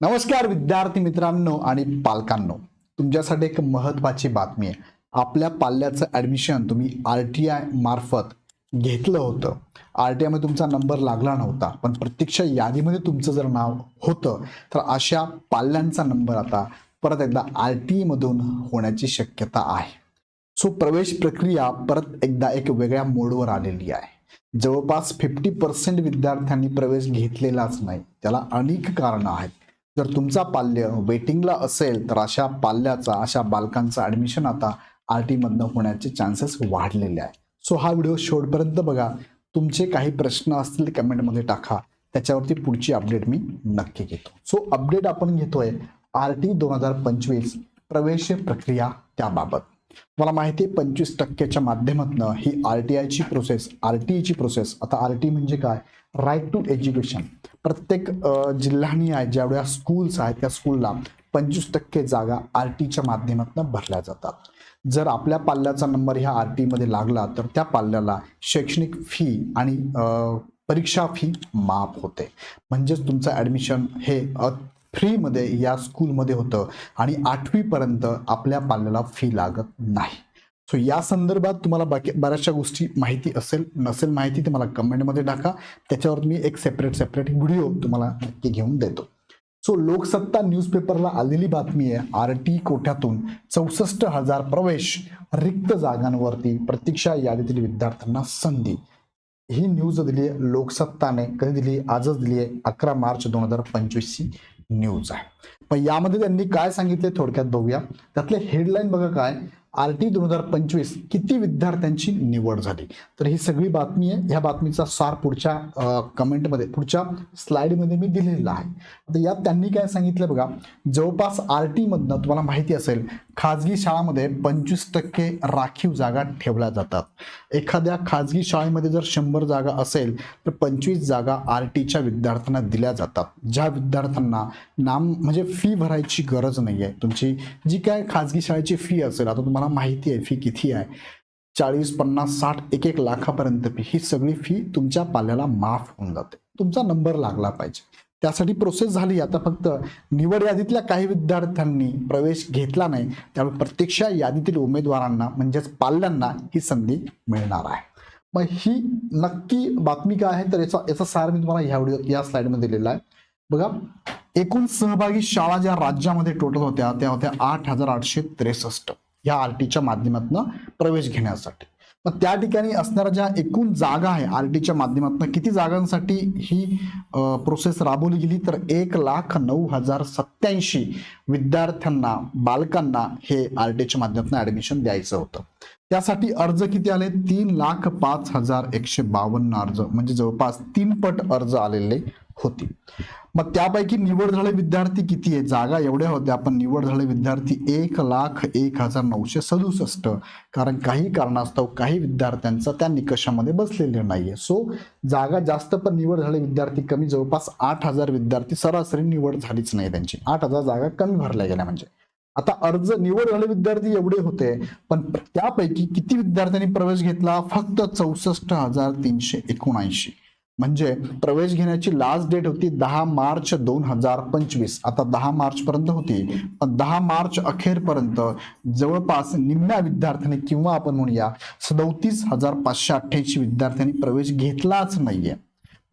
नमस्कार विद्यार्थी मित्रांनो आणि पालकांनो. तुमच्यासाठी एक महत्त्वाची बातमी आहे. आपल्या पाल्याचं ॲडमिशन तुम्ही आर टी आय मार्फत घेतलं होतं. आर टी आयमध्ये तुमचा नंबर लागला नव्हता पण प्रत्यक्ष यादीमध्ये तुमचं जर नाव होतं तर अशा पाल्यांचा नंबर आता परत एकदा आर टी मधून होण्याची शक्यता आहे. सो प्रवेश प्रक्रिया परत एकदा एक वेगळ्या मोडवर आलेली आहे. जवळपास फिफ्टी पर्सेंट विद्यार्थ्यांनी प्रवेश घेतलेलाच नाही. त्याला अनेक कारणं आहेत. जर तुमचा पाल्य वेटिंगला असेल तर अशा पाल्याचा अशा बालकांचं ॲडमिशन आता आर टीमधनं होण्याचे चान्सेस वाढलेले आहे सो हा व्हिडिओ शेवटपर्यंत बघा. तुमचे काही प्रश्न असतील कमेंटमध्ये टाका. त्याच्यावरती पुढची अपडेट मी नक्की घेतो. सो अपडेट आपण घेतोय आर टी दोन हजार पंचवीस प्रवेश प्रक्रिया त्याबाबत. मला माहिती आहे पंचवीस टक्क्याच्या माध्यमातून ही आर टी आयची प्रोसेस आर टी ईची प्रोसेस आता आर टी म्हणजे काय? राईट टू एज्युकेशन प्रत्येक अ, जिल्ह्यानी आहे ज्यावेळेस स्कूल्स आहेत त्या स्कूलला पंचवीस टक्के जागा आर टीच्या माध्यमातून भरल्या जातात. जर आपल्या पाल्याचा नंबर ह्या आर टीमध्ये लागला तर त्या पाल्याला शैक्षणिक फी आणि परीक्षा फी माफ होते. म्हणजेच तुमचं ॲडमिशन हे फ्रीमध्ये या स्कूलमध्ये होतं आणि आठवीपर्यंत आपल्या पाल्याला फी लागत नाही. सो या संदर्भात तुम्हाला बाकी बऱ्याचशा गोष्टी माहिती असेल नसेल माहिती ते मला कमेंटमध्ये टाका. त्याच्यावर मी एक सेपरेट सेपरेट व्हिडिओ तुम्हाला नक्की घेऊन देतो. सो लोकसत्ता न्यूजपेपरला आलेली बातमी आहे आर टी कोठ्यातून चौसष्ट हजार प्रवेश रिक्त जागांवरती प्रतीक्षा यादीतील विद्यार्थ्यांना संधी. ही न्यूज दिली आहे लोकसत्ताने कधी दिली आजच दिली आहे अकरा मार्च दोन हजार पंचवीसची न्यूज आहे. पण यामध्ये त्यांनी काय सांगितले थोडक्यात बघूया. त्यातले हेडलाईन बघा काय? आर टी दोन हजार पंचवीस किती विद्यार्थ्यांची निवड झाली? तर ही सगळी बातमी आहे. ह्या बातमीचा सार पुढच्या कमेंटमध्ये पुढच्या स्लाईडमध्ये मी दिलेला आहे. आता यात त्यांनी काय सांगितलं बघा जवळपास आर टीमधनं तुम्हाला माहिती असेल खाजगी शाळामध्ये पंचवीस टक्के राखीव जागा ठेवल्या जातात. एखाद्या खाजगी शाळेमध्ये जर शंभर जागा असेल तर पंचवीस जागा आर टीच्या विद्यार्थ्यांना दिल्या जातात. ज्या विद्यार्थ्यांना नाम म्हणजे फी भरायची गरज नाही आहे तुमची जी काय खाजगी शाळेची फी असेल आता तुम्हाला माहिती आहे फी किती आहे. चाळीस पन्नास साठ एक एक लाखापर्यंत फी ही सगळी फी तुमच्या पाल्याला माफ होऊन जाते. तुमचा नंबर लागला पाहिजे. त्यासाठी प्रोसेस झाली. आता फक्त निवड यादीतल्या काही विद्यार्थ्यांनी प्रवेश घेतला नाही. त्यामुळे प्रत्यक्ष यादीतील उमेदवारांना म्हणजेच पाल्यांना ही संधी मिळणार आहे. मग ही नक्की बातमी काय आहे? तर याचा याचा सार मी तुम्हाला ह्या व्हिडिओ या स्लाइडमध्ये दिलेला आहे. बघा एकूण सहभागी शाळा ज्या राज्यामध्ये टोटल होत्या त्या होत्या आठ हजार आठशे त्रेसष्ट. ह्या आर टीच्या माध्यमातून प्रवेश घेण्यासाठी. मग त्या ठिकाणी असणाऱ्या ज्या एकूण जागा आहे आर टीच्या माध्यमातून किती जागांसाठी ही प्रोसेस राबवली गेली? तर एक लाख नऊ हजार सत्याऐंशी विद्यार्थ्यांना बालकांना हे आर टीच्या माध्यमातून ऍडमिशन द्यायचं होतं. त्यासाठी अर्ज किती आले? तीन लाख पाच हजार एकशे बावन्न अर्ज. म्हणजे जवळपास तीन पट अर्ज आलेले होते. मग त्यापैकी निवड झाले विद्यार्थी किती आहे? जागा एवढ्या होत्या. पण निवड झाले विद्यार्थी एक लाख एक हजार नऊशे सदुसष्ट. कारण काही कारणास्तव काही विद्यार्थ्यांचा त्या निकषामध्ये बसलेले नाहीये. सो जागा जास्त पण निवड झाले विद्यार्थी कमी. जवळपास आठ हजार विद्यार्थी सरासरी निवड झालीच नाही त्यांची. आठ हजार जागा कमी भरल्या गेल्या म्हणजे. आता अर्ज निवड झाले विद्यार्थी एवढे होते पण त्यापैकी किती विद्यार्थ्यांनी प्रवेश घेतला? फक्त चौसष्ट हजार तीनशे एकोणऐंशी. म्हणजे प्रवेश घेण्याची लास्ट डेट होती दहा मार्च दोन हजार पंचवीस. आता दहा मार्च पर्यंत होती. पण दहा मार्च अखेरपर्यंत जवळपास निम्म्या विद्यार्थ्यांनी किंवा आपण म्हणूया सदोतीस हजार पाचशे अठ्ठ्याऐंशी विद्यार्थ्यांनी प्रवेश घेतलाच नाहीये.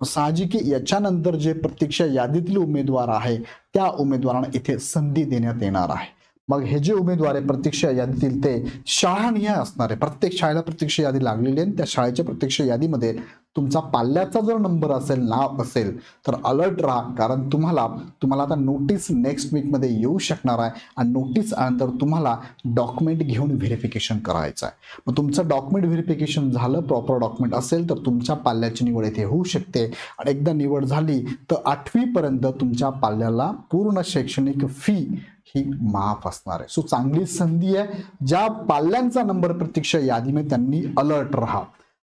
साहजिक याच्यानंतर जे प्रत्यक्ष यादीतील उमेदवार आहे त्या उमेदवारांना इथे संधी देण्यात येणार आहे. मग हे जे उमेदवार आहे प्रत्यक्ष यादीतील ते शाळानिहाय असणार आहे. प्रत्येक शाळेला प्रत्यक्ष यादी लागलेली आहे आणि त्या शाळेच्या प्रत्यक्ष यादीमध्ये तुमचा पाल्याचा जर नंबर असेल नाव असेल तर अलर्ट राहा. कारण तुम्हाला तुम्हाला आता नोटीस नेक्स्ट वीकमध्ये येऊ शकणार आहे आणि नोटीस आल्यानंतर तुम्हाला डॉक्युमेंट घेऊन व्हेरिफिकेशन करायचं आहे. मग तुमचं डॉक्युमेंट व्हेरिफिकेशन झालं प्रॉपर डॉक्युमेंट असेल तर तुमच्या पाल्याची निवड येथे होऊ शकते. आणि एकदा निवड झाली तर आठवीपर्यंत तुमच्या पाल्याला पूर्ण शैक्षणिक फी ही माफ असणार आहे. सो चांगली संधी आहे. ज्या पाल्यांचा नंबर प्रत्यक्ष यादीमध्ये त्यांनी अलर्ट राहा.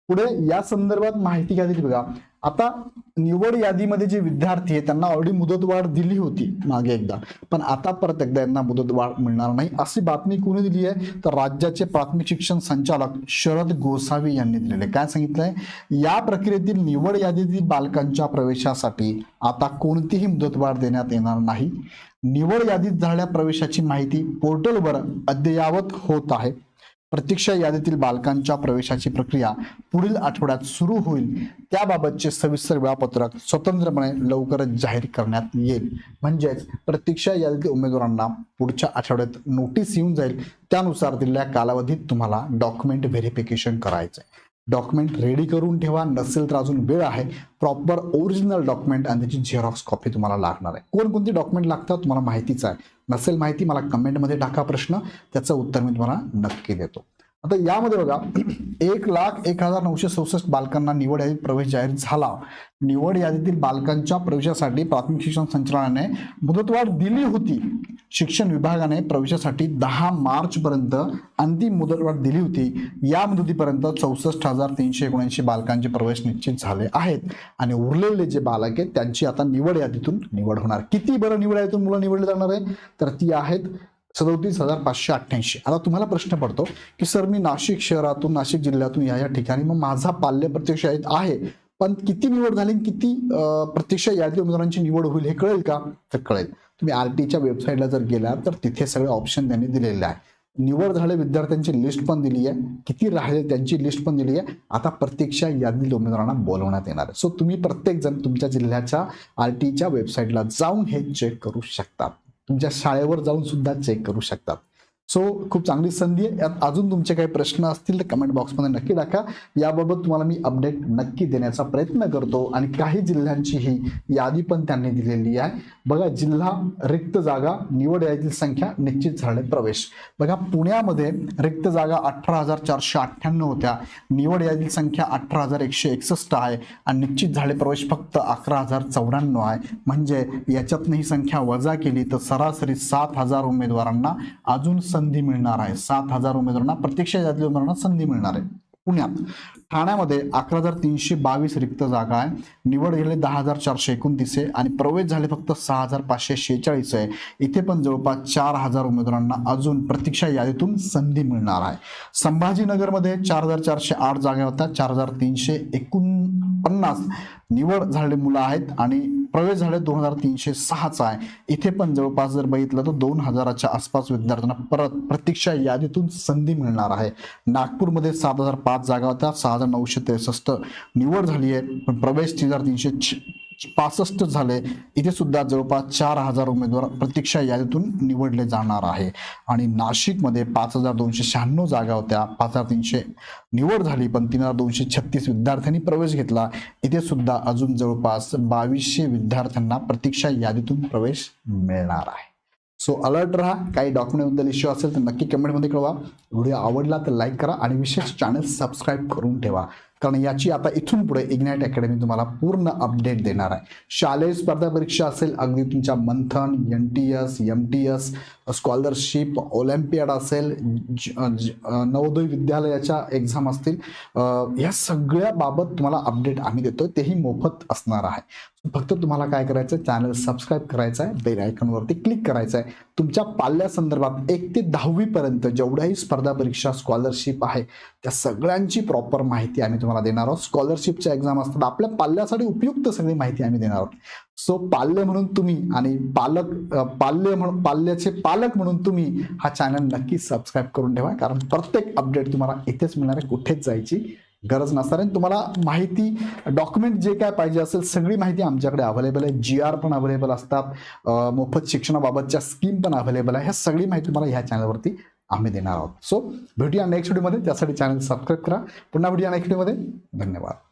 पुढे या संदर्भात माहिती घ्यायची बघा. आता निवड यादीमध्ये जे विद्यार्थी आहे त्यांना ऑलरेडी मुदतवाढ दिली होती मागे एकदा. पण आता परत एकदा यांना मुदतवाढ मिळणार नाही. अशी बातमी कोणी दिली आहे? तर राज्याचे प्राथमिक शिक्षण संचालक शरद गोसावी यांनी दिलेले काय सांगितलंय? या प्रक्रियेतील निवड यादीतील बालकांच्या प्रवेशासाठी आता कोणतीही मुदतवाढ देण्यात येणार नाही. निवड यादीत झालेल्या प्रवेशाची माहिती पोर्टलवर अद्ययावत होत आहे. प्रतीक्षा यादीतील बालकांच्या प्रवेशाची प्रक्रिया पुढील आठवड्यात सुरू होईल. त्याबाबतचे सविस्तर वेळापत्रक स्वतंत्रपणे लवकरच जाहीर करण्यात येईल. म्हणजेच प्रतीक्षा यादीतील उमेदवारांना पुढच्या आठवड्यात नोटीस येऊन जाईल. त्यानुसार दिलेल्या कालावधीत तुम्हाला डॉक्युमेंट व्हेरिफिकेशन करायचं आहे डॉक्युमेंट रेडी करून ठेवा. नसेल तर अजून वेळ आहे. प्रॉपर ओरिजिनल डॉक्युमेंट आणि त्याची झेरॉक्स कॉपी तुम्हाला लागणार आहे. कोणकोणती डॉक्युमेंट लागतात तुम्हाला माहितीच आहे. नसेल माहिती मला कमेंटमध्ये टाका प्रश्न. त्याचं उत्तर मी तुम्हाला नक्की देतो. आता यामध्ये बघा एक लाख एक हजार नऊशे चौसष्ट बालकांना निवड यादीत प्रवेश जाहीर झाला. निवड यादीतील बालकांच्या प्रवेशासाठी प्राथमिक शिक्षण संचालनाने मुदतवाढ दिली होती. शिक्षण विभागाने प्रवेशासाठी दहा मार्चपर्यंत अंतिम मुदतवाढ दिली होती. या मुदतीपर्यंत चौसष्ट हजार तीनशे एकोणऐंशी बालकांचे प्रवेश निश्चित झाले आहेत. आणि उरलेले जे बालक आहेत त्यांची आता निवड यादीतून निवड होणार. किती बरं निवड यादीतून मुलं निवडली जाणार आहे तर ती आहेत सदोतीस हजार पाचशे अठ्ठ्याऐंशी. आता तुम्हाला प्रश्न पडतो की सर मी नाशिक शहरातून नाशिक जिल्ह्यातून या या ठिकाणी मग माझा पाल्य प्रत्यक्ष आहे पण किती निवड झाली आणि किती प्रत्यक्ष यादी उमेदवारांची निवड होईल हे कळेल का? तर कळेल. तुम्ही आर टीच्या वेबसाईटला जर गेला तर तिथे सगळे ऑप्शन त्यांनी दिलेले आहे निवड झाले विद्यार्थ्यांची लिस्ट पण दिली आहे. किती राहिले त्यांची लिस्ट पण दिली आहे. आता प्रत्यक्ष यादीतील उमेदवारांना बोलवण्यात येणार आहे. सो तुम्ही प्रत्येकजण तुमच्या जिल्ह्याच्या आर टीच्या वेबसाईटला जाऊन हे चेक करू शकता. तुमच्या शाळेवर जाऊन सुद्धा चेक करू शकतात सो खूप चांगली संधी आहे. यात अजून तुमचे काही प्रश्न असतील तर कमेंट बॉक्समध्ये नक्की टाका. याबाबत तुम्हाला मी अपडेट नक्की देण्याचा प्रयत्न करतो आणि काही जिल्ह्यांची ही यादी पण त्यांनी दिलेली आहे. बघा जिल्हा रिक्त जागा निवड यादीतील संख्या निश्चित झाले प्रवेश. बघा पुण्यामध्ये रिक्त जागा अठरा हजार चारशे अठ्ठ्याण्णव होत्या. निवड यादीतील संख्या अठरा हजार एकशे एकसष्ट आहे आणि निश्चित झाले प्रवेश फक्त अकरा हजार चौऱ्याण्णव आहे. म्हणजे याच्यातनं ही संख्या वजा केली तर सरासरी सात हजार उमेदवारांना अजून संधी मिळणार आहे. सात हजार उमेदवारांना प्रत्यक्ष जातील उमेदवारांना संधी मिळणार आहे. पुण्यात ठाण्यामध्ये अकरा हजार तीनशे बावीस रिक्त जागा आहे. निवड गेले दहा हजार चारशे एकोणतीस आहे आणि प्रवेश झाले फक्त सहा हजार पाचशे शेहेचाळीस आहे. इथे पण जवळपास चार हजार उमेदवारांना अजून प्रतीक्षा यादीतून संधी मिळणार आहे. संभाजीनगरमध्ये चार हजार चारशे आठ जागा होत्या. चार हजार तीनशे एकोणपन्नास निवड झालेले मुलं आहेत आणि प्रवेश झाले दोन हजार तीनशे सहाचा आहे. इथे पण जवळपास जर बघितलं तर दोन हजाराच्या आसपास विद्यार्थ्यांना परत प्रतीक्षा यादीतून संधी मिळणार आहे. नागपूरमध्ये सात हजार पाच जागा होत्या सहा हजार नऊशे त्रेसष्ट निवड झाली आहे. पण प्रवेश तीन हजार तीनशे छ- पासष्ट झाले. इथे सुद्धा जवळपास चार हजार उमेदवार प्रतीक्षा यादीतून निवडले जाणार आहे. आणि नाशिकमध्ये पाच हजार दोनशे शहाण्णव जागा होत्या. पाच हजार तीनशे निवड झाली पण तीन हजार दोनशे छत्तीस विद्यार्थ्यांनी प्रवेश घेतला. इथे सुद्धा अजून जवळपास बावीसशे विद्यार्थ्यांना प्रतीक्षा यादीतून प्रवेश मिळणार आहे. सो अलर्ट राहा. काही डॉक्युमेंटबद्दल इश्यू असेल तर नक्की कमेंटमध्ये कळवा. व्हिडिओ आवडला तर लाईक करा आणि विशेष चॅनल सबस्क्राईब करून ठेवा. कारण याची आता इथून पुढे इग्नाईट अकॅडमी तुम्हाला पूर्ण अपडेट देणार आहे. शालेय स्पर्धा परीक्षा असेल अगदी तुमच्या Manthan N T S M T S scholarship olympiad असेल नवोदय विद्यालयाच्या एक्झाम असतील या सगळ्या बाबत तुम्हाला अपडेट आम्ही देतोय. तेही मोफत असणार आहे. फक्त तुम्हाला काय करायचं आहे चॅनल सबस्क्राईब करायचं आहे बेल आयकॉनवरती क्लिक करायचं आहे तुमच्या पाल्यासंदर्भात एक ते दहावीपर्यंत जेवढ्याही स्पर्धा परीक्षा स्कॉलरशिप आहे त्या सगळ्यांची प्रॉपर माहिती आम्ही तुम्हाला देणार आहोत. स्कॉलरशिपच्या एक्झाम असतात. आपल्या पाल्यासाठी उपयुक्त सगळी माहिती आम्ही देणार आहोत. सो पाल्य म्हणून तुम्ही आणि पालक पाल्य म्हणून पाल्याचे पालक म्हणून तुम्ही हा चॅनल नक्की सबस्क्राईब करून ठेवा. कारण प्रत्येक अपडेट तुम्हाला इथेच मिळणार आहे कुठेच जायची गरज नसणार आणि तुम्हाला माहिती डॉक्युमेंट जे काय पाहिजे असेल सगळी माहिती आमच्याकडे अवेलेबल आहे. जी आर पण अवेलेबल असतात. मोफत शिक्षणाबाबतच्या स्कीम पण अवेलेबल आहे. ह्या सगळी माहिती तुम्हाला ह्या चॅनलवरती आम्ही देणार आहोत. सो भेटूया नेक्स्ट व्हिडिओमध्ये त्यासाठी चॅनल सबस्क्राईब करा. पुन्हा भेटूया नेक्स्ट व्हिडिओमध्ये धन्यवाद.